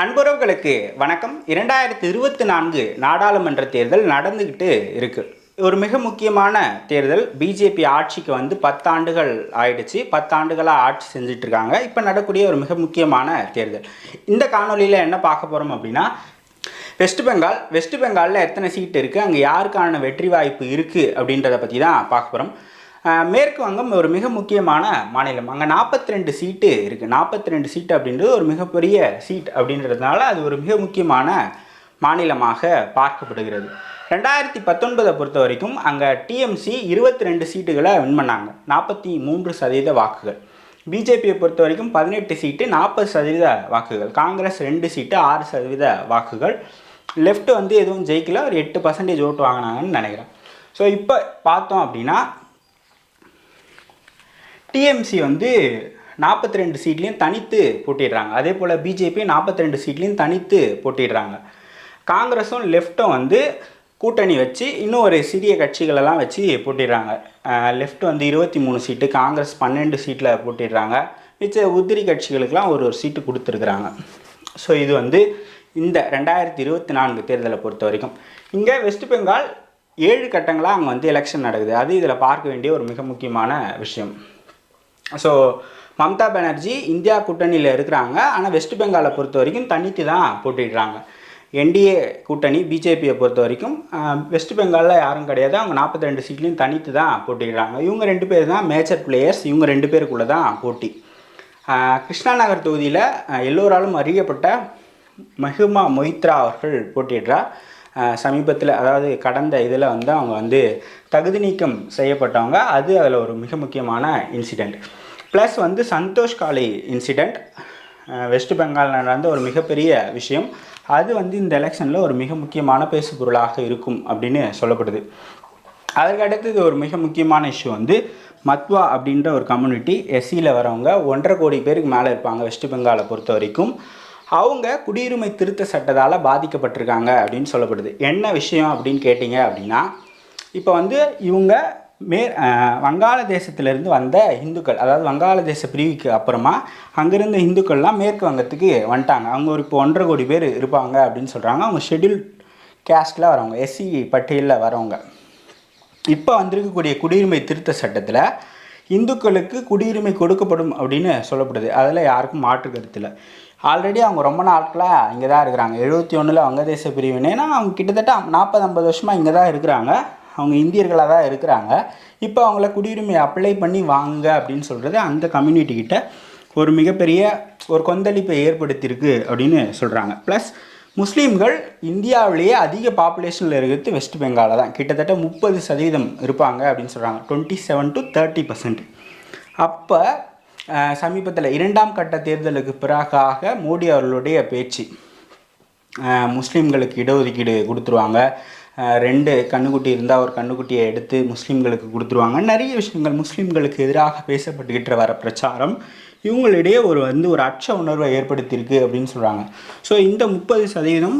அன்புறவுகளுக்கு வணக்கம். இரண்டாயிரத்தி இருபத்தி நான்கு நாடாளுமன்ற தேர்தல் நடந்துக்கிட்டு இருக்கு. ஒரு மிக முக்கியமான தேர்தல். பிஜேபி ஆட்சிக்கு வந்து பத்தாண்டுகள் ஆயிடுச்சு. பத்தாண்டுகளாக ஆட்சி செஞ்சுட்டு இருக்காங்க இப்போ நடக்கூடிய ஒரு மிக முக்கியமான தேர்தல். இந்த காணொலியில் என்ன பார்க்க போகிறோம் அப்படின்னா வெஸ்ட் பெங்கால் வெஸ்ட் பெங்காலில் எத்தனை சீட் இருக்குது அங்கே யாருக்கான வெற்றி வாய்ப்பு இருக்குது அப்படின்றத பற்றி தான் பார்க்க போகிறோம் மேற்கு வங்கம் ஒரு மிக முக்கியமான மாநிலம். அங்கே நாற்பத்தி ரெண்டு சீட்டு இருக்குது நாற்பத்தி ரெண்டு சீட்டு அப்படின்றது ஒரு மிகப்பெரிய சீட் அப்படின்றதுனால அது ஒரு மிக முக்கியமான மாநிலமாக பார்க்கப்படுகிறது. ரெண்டாயிரத்தி பத்தொன்பதை பொறுத்த வரைக்கும் அங்கே டிஎம்சி இருபத்தி ரெண்டு சீட்டுகளை வின் பண்ணாங்க. நாற்பத்தி மூன்று சதவீத வாக்குகள். பிஜேபியை பொறுத்த வரைக்கும் பதினெட்டு சீட்டு நாற்பது சதவீத வாக்குகள். காங்கிரஸ் ரெண்டு சீட்டு ஆறு சதவீத வாக்குகள். லெஃப்ட் வந்து எதுவும் ஜெயிக்கல. ஒரு எட்டு பர்சன்டேஜ் ஓட்டு வாங்கினாங்கன்னு நினைக்கிறேன். ஸோ இப்போ பார்த்தோம் அப்படின்னா டிஎம்சி வந்து நாற்பத்தி ரெண்டு சீட்லேயும் தனித்து போட்டிடுறாங்க. அதே போல் பிஜேபி நாற்பத்தி ரெண்டு சீட்லேயும் தனித்து போட்டிடுறாங்க. காங்கிரஸும் லெஃப்ட்டும் வந்து கூட்டணி வச்சு இன்னும் ஒரு சிறிய கட்சிகளெல்லாம் வச்சு போட்டிடுறாங்க. லெஃப்ட் வந்து இருபத்தி மூணு சீட்டு காங்கிரஸ் பன்னெண்டு சீட்டில் போட்டிடுறாங்க. மிச்ச உதிரி கட்சிகளுக்கெலாம் ஒரு ஒரு சீட்டு கொடுத்துருக்குறாங்க. ஸோ இது வந்து இந்த ரெண்டாயிரத்தி இருபத்தி நான்கு தேர்தலை பொறுத்த வரைக்கும். இங்கே வெஸ்ட் பெங்கால் ஏழு கட்டங்களாக அங்கே வந்து எலெக்ஷன் நடக்குது. அது இதில் பார்க்க வேண்டிய ஒரு மிக முக்கியமான விஷயம். ஸோ மம்தா பானர்ஜி இந்தியா கூட்டணியில் இருக்கிறாங்க. ஆனால் வெஸ்ட் பெங்காலை பொறுத்த வரைக்கும் தனித்து தான் போட்டிடுறாங்க என்டிஏ கூட்டணி பிஜேபியை பொறுத்த வரைக்கும் வெஸ்ட் பெங்காலில் யாரும் கிடையாது. அவங்க நாற்பத்தி ரெண்டு சீட்லேயும் தனித்து தான் போட்டிடுறாங்க இவங்க ரெண்டு பேர் தான் மேஜர் பிளேயர்ஸ் இவங்க ரெண்டு பேருக்குள்ளே தான் போட்டி. கிருஷ்ணா நகர் தொகுதியில் எல்லோராலும் அறியப்பட்ட மஹிமா மொஹித்ரா அவர்கள் போட்டிடுறார் சமீபத்தில் அதாவது கடந்த இதில் வந்து அவங்க வந்து தகுதி நீக்கம் செய்யப்பட்டவங்க அது அதில் ஒரு மிக முக்கியமான இன்சிடெண்ட் ப்ளஸ் வந்து சந்தோஷ் காளி இன்சிடெண்ட் வெஸ்ட் பெங்காலில் நடந்த ஒரு மிகப்பெரிய விஷயம். அது வந்து இந்த எலெக்ஷனில் ஒரு மிக முக்கியமான பேசு பொருளாக இருக்கும் அப்படின்னு சொல்லப்படுது. அதற்கு அடுத்தது ஒரு மிக முக்கியமான இஷ்யூ வந்து மத்வா அப்படின்ற ஒரு கம்யூனிட்டி எஸ்சியில் வரவங்க ஒன்றரை கோடி பேருக்கு மேலே இருப்பாங்க வெஸ்ட் பெங்காலை பொறுத்த வரைக்கும். அவங்க குடியுரிமை திருத்த சட்டத்தால் பாதிக்கப்பட்டிருக்காங்க அப்படின்னு சொல்லப்படுது. என்ன விஷயம் அப்படின்னு கேட்டிங்க அப்படின்னா இப்போ வந்து இவங்க மே அஹ் வங்காளதேசத்திலிருந்து வந்த இந்துக்கள் அதாவது வங்காளதேச பிரிவுக்கு அப்புறமா அங்கிருந்த இந்துக்கள்லாம் மேற்கு வங்கத்துக்கு வந்துட்டாங்க. அவங்க ஒரு இப்போ ஒன்றரை கோடி பேர் இருப்பாங்க அப்படின்னு சொல்கிறாங்க அவங்க ஷெடியூல் கேஸ்டில் வரவங்க எஸ்சி பட்டியலில் வரவங்க. இப்போ வந்திருக்கக்கூடிய குடியுரிமை திருத்த சட்டத்தில் இந்துக்களுக்கு குடியுரிமை கொடுக்கப்படும் அப்படின்னு சொல்லப்படுது. அதில் யாருக்கும் மாற்று கருத்தில் ஆல்ரெடி அவங்க ரொம்ப நாட்களாக இங்கே தான் இருக்கிறாங்க எழுபத்தி ஒன்றில் வங்கதேச பிரிவினைனா அவங்க கிட்டத்தட்ட நாற்பது ஐம்பது வருஷமாக இங்கே தான் இருக்கிறாங்க. அவங்க இந்தியர்களாக தான் இருக்கிறாங்க. இப்போ அவங்கள குடியுரிமை அப்ளை பண்ணி வாங்க அப்படின்னு சொல்கிறது அந்த கம்யூனிட்டி கிட்ட ஒரு மிகப்பெரிய ஒரு கொந்தளிப்பை ஏற்படுத்தியிருக்கு அப்படின்னு சொல்கிறாங்க ப்ளஸ் முஸ்லீம்கள் இந்தியாவிலேயே அதிக பாப்புலேஷனில் இருக்கிறது வெஸ்ட் பெங்காலில் தான். கிட்டத்தட்ட முப்பது சதவீதம் இருப்பாங்க அப்படின்னு சொல்கிறாங்க twenty seven to thirty percent அப்போ சமீபத்தில் இரண்டாம் கட்ட தேர்தலுக்கு பிறகாக மோடி அவர்களுடைய பேச்சு முஸ்லீம்களுக்கு இடஒதுக்கீடு கொடுத்துருவாங்க. ரெண்டு கண்ணுக்குட்டி இருந்தால் ஒரு கண்ணுக்குட்டியை எடுத்து முஸ்லீம்களுக்கு கொடுத்துருவாங்க. நிறைய விஷயங்கள் முஸ்லீம்களுக்கு எதிராக பேசப்பட்டுக்கிட்டு வர பிரச்சாரம். இவங்களிடையே ஒரு வந்து ஒரு அச்ச உணர்வை ஏற்படுத்தியிருக்கு அப்படின்னு சொல்கிறாங்க ஸோ இந்த முப்பது சதவீதம்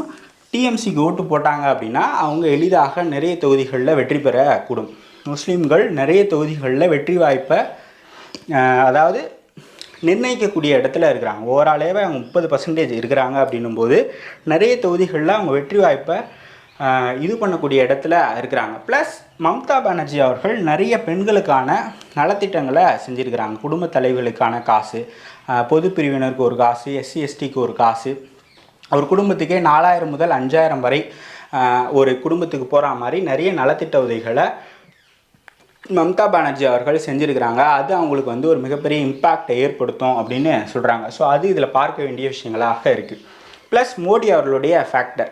டிஎம்சிக்கு ஓட்டு போட்டாங்க அப்படின்னா அவங்க எளிதாக நிறைய தொகுதிகளில் வெற்றி பெறக்கூடும் முஸ்லீம்கள் நிறைய தொகுதிகளில் வெற்றி வாய்ப்பை அதாவது நிர்ணயிக்கக்கூடிய இடத்துல இருக்கிறாங்க. ஓவராலேவே அவங்க முப்பது பர்சன்டேஜ் இருக்கிறாங்க அப்படின்னும் போது நிறைய தொகுதிகளில் அவங்க வெற்றி வாய்ப்பை இது பண்ணக்கூடிய இடத்துல இருக்கிறாங்க. ப்ளஸ் மம்தா பானர்ஜி அவர்கள் நிறைய பெண்களுக்கான நலத்திட்டங்களை செஞ்சுருக்கிறாங்க. குடும்ப தலைவர்களுக்கான காசு பொது பிரிவினருக்கு ஒரு காசு எஸ்சி எஸ்டிக்கு ஒரு காசு. ஒரு குடும்பத்துக்கே நாலாயிரம் முதல் அஞ்சாயிரம் வரை ஒரு குடும்பத்துக்கு போகிற மாதிரி நிறைய நலத்திட்ட உதவிகளை மம்தா பானர்ஜி அவர்கள் செஞ்சுருக்கிறாங்க. அது அவங்களுக்கு வந்து ஒரு மிகப்பெரிய இம்பேக்டை ஏற்படுத்தும் அப்படின்னு சொல்கிறாங்க ஸோ அது இதில் பார்க்க வேண்டிய விஷயங்களாக இருக்குது ப்ளஸ் மோடி அவர்களுடைய ஃபேக்டர்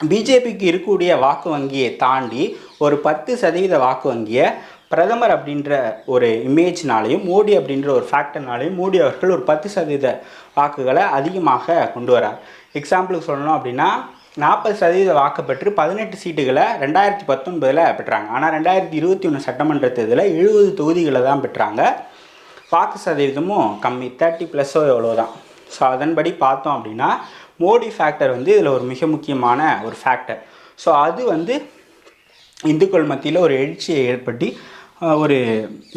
பிஜேபிக்கு இருக்கக்கூடிய வாக்கு வங்கியை தாண்டி ஒரு பத்து சதவீத வாக்கு வங்கியை பிரதமர் அப்படின்ற ஒரு இமேஜ்னாலையும் மோடி அப்படின்ற ஒரு ஃபேக்டர்னாலையும் மோடி அவர்கள் ஒரு பத்து சதவீத வாக்குகளை அதிகமாக கொண்டு வரார். எக்ஸாம்பிளுக்கு சொல்லணும் அப்படின்னா நாற்பது சதவீத வாக்கு பெற்று பதினெட்டு சீட்டுகளை ரெண்டாயிரத்தி பத்தொன்பதில் பெற்றாங்க. ஆனால் ரெண்டாயிரத்தி இருபத்தி ஒன்று சட்டமன்ற தேர்தலில் எழுபது தொகுதிகளை தான் பெற்றாங்க. வாக்கு சதவீதமும் கம்மி தேர்ட்டி ப்ளஸ்ஸோ எவ்வளோ தான் ஸோ அதன்படி பார்த்தோம் அப்படின்னா மோடி ஃபேக்டர் வந்து இதில் ஒரு மிக முக்கியமான ஒரு ஃபேக்டர் ஸோ அது வந்து இந்துக்கள் மத்தியில் ஒரு எழுச்சியை ஏற்படுத்தி ஒரு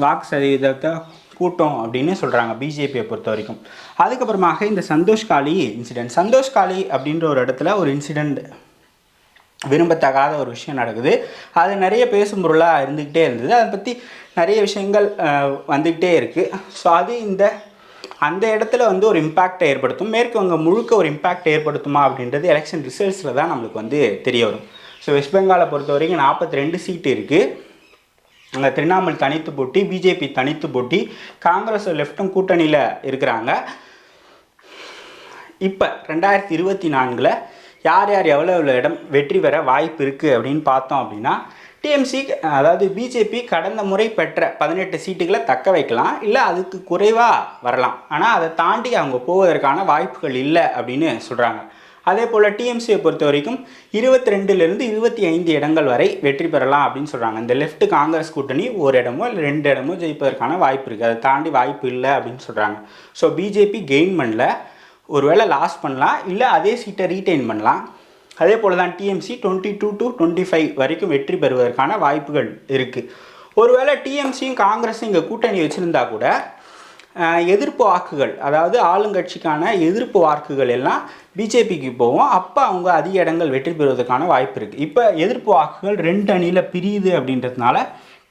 வாக்கு சதவீதத்தை கூட்டம் அப்படின்னு சொல்கிறாங்க பிஜேபியை பொறுத்த வரைக்கும். அதுக்கப்புறமாக இந்த சந்தோஷ் காளி இன்சிடெண்ட் சந்தோஷ் காளி அப்படின்ற ஒரு இடத்துல ஒரு இன்சிடெண்ட் விரும்பத்தகாத ஒரு விஷயம் நடக்குது. அது நிறைய பேசும் பொருளாக இருந்துக்கிட்டே இருந்தது. அதை பற்றி நிறைய விஷயங்கள் வந்துக்கிட்டே இருக்குது ஸோ அது இந்த அந்த இடத்துல வந்து ஒரு இம்பேக்டை ஏற்படுத்தும். மேற்கு வங்க முழுக்க ஒரு இம்பேக்ட் ஏற்படுத்துமா அப்படின்றது எலெக்ஷன் ரிசல்ட்ஸில் தான் நம்மளுக்கு வந்து தெரிய வரும். ஸோ வெஸ்ட் பெங்காலை பொறுத்த வரைக்கும் நாற்பத்தி ரெண்டு சீட்டு இருக்குது அந்த திரிணாமுல் தனித்து போட்டி பிஜேபி தனித்து போட்டி காங்கிரஸ் லெஃப்ட்டும் கூட்டணியில் இருக்கிறாங்க. இப்போ ரெண்டாயிரத்தி இருபத்தி நான்கில் யார் யார் எவ்வளோ எவ்வளோ இடம் வெற்றி பெற வாய்ப்பு இருக்குது அப்படின்னு பார்த்தோம் அப்படின்னா டிஎம்சி அதாவது பிஜேபி கடந்த முறை பெற்ற பதினெட்டு சீட்டுகளை தக்க வைக்கலாம். இல்லை அதுக்கு குறைவாக வரலாம். ஆனால் அதை தாண்டி அவங்க போவதற்கான வாய்ப்புகள் இல்லை அப்படின்னு சொல்கிறாங்க அதே போல் டிஎம்சியை பொறுத்த வரைக்கும் இருபத்தி ரெண்டுலேருந்து இருபத்தி ஐந்து இடங்கள் வரை வெற்றி பெறலாம் அப்படின்னு சொல்கிறாங்க இந்த லெஃப்ட் காங்கிரஸ் கூட்டணி ஒரு இடமோ இல்லை ரெண்டு இடமோ ஜெயிப்பதற்கான வாய்ப்பு இருக்குது அதை தாண்டி வாய்ப்பு இல்லை அப்படின்னு சொல்கிறாங்க ஸோ பிஜேபி கெயின் பண்ணல. ஒருவேளை லாஸ் பண்ணலாம். இல்லை அதே சீட்டை ரீட்டைன் பண்ணலாம். அதே போல் தான் TMC twenty two to twenty five வரைக்கும் வெற்றி பெறுவதற்கான வாய்ப்புகள் இருக்குது ஒருவேளை டிஎம்சியும் காங்கிரஸும் இங்கே கூட்டணி வச்சுருந்தா கூட எதிர்ப்பு வாக்குகள் அதாவது ஆளுங்கட்சிக்கான எதிர்ப்பு வாக்குகள் எல்லாம் பிஜேபிக்கு போவோம் அப்போ அவங்க அதிக இடங்கள் வெற்றி பெறுவதற்கான வாய்ப்பு இருக்குது இப்போ எதிர்ப்பு வாக்குகள் ரெண்டு அணியில் பிரியுது அப்படின்றதுனால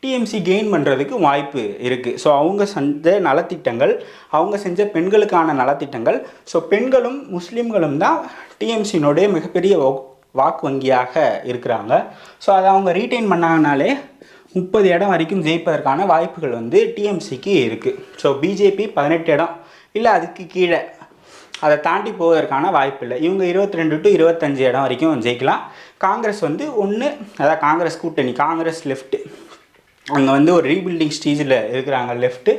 டிஎம்சி கெயின் பண்ணுறதுக்கு வாய்ப்பு இருக்குது ஸோ அவங்க செஞ்ச நலத்திட்டங்கள் அவங்க செஞ்ச பெண்களுக்கான நலத்திட்டங்கள் ஸோ பெண்களும் முஸ்லீம்களும் தான் டிஎம்சியினுடைய மிகப்பெரிய வாக்கு வங்கியாக இருக்கிறாங்க. ஸோ அதை அவங்க ரீட்டைன் பண்ணாங்கனாலே முப்பது இடம் வரைக்கும் ஜெயிப்பதற்கான வாய்ப்புகள் வந்து டிஎம்சிக்கு இருக்குது ஸோ பிஜேபி பதினெட்டு இடம். இல்லை அதுக்கு கீழே. அதை தாண்டி போவதற்கான வாய்ப்பு இல்லை. இவங்க இருபத்தி ரெண்டு டு இருபத்தஞ்சு இடம் வரைக்கும் ஜெயிக்கலாம். காங்கிரஸ் வந்து ஒன்று அதாவது காங்கிரஸ் கூட்டணி காங்கிரஸ் லெஃப்ட்டு அங்கே வந்து ஒரு ரீபில்டிங் ஸ்டேஜில் இருக்கிறாங்க லெஃப்ட்டு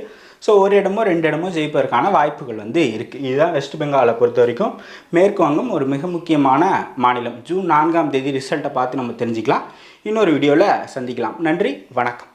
ஸோ ஒரு இடமோ ரெண்டு இடமோ ஜெயிப்பதற்கான வாய்ப்புகள் வந்து இருக்குது இதுதான் வெஸ்ட் பெங்காலை பொறுத்த வரைக்கும். மேற்கு வங்கம் ஒரு மிக முக்கியமான மாநிலம். ஜூன் நான்காம் தேதி ரிசல்ட்டை பார்த்து நம்ம தெரிஞ்சுக்கலாம். இன்னொரு வீடியோவில் சந்திக்கலாம். நன்றி வணக்கம்.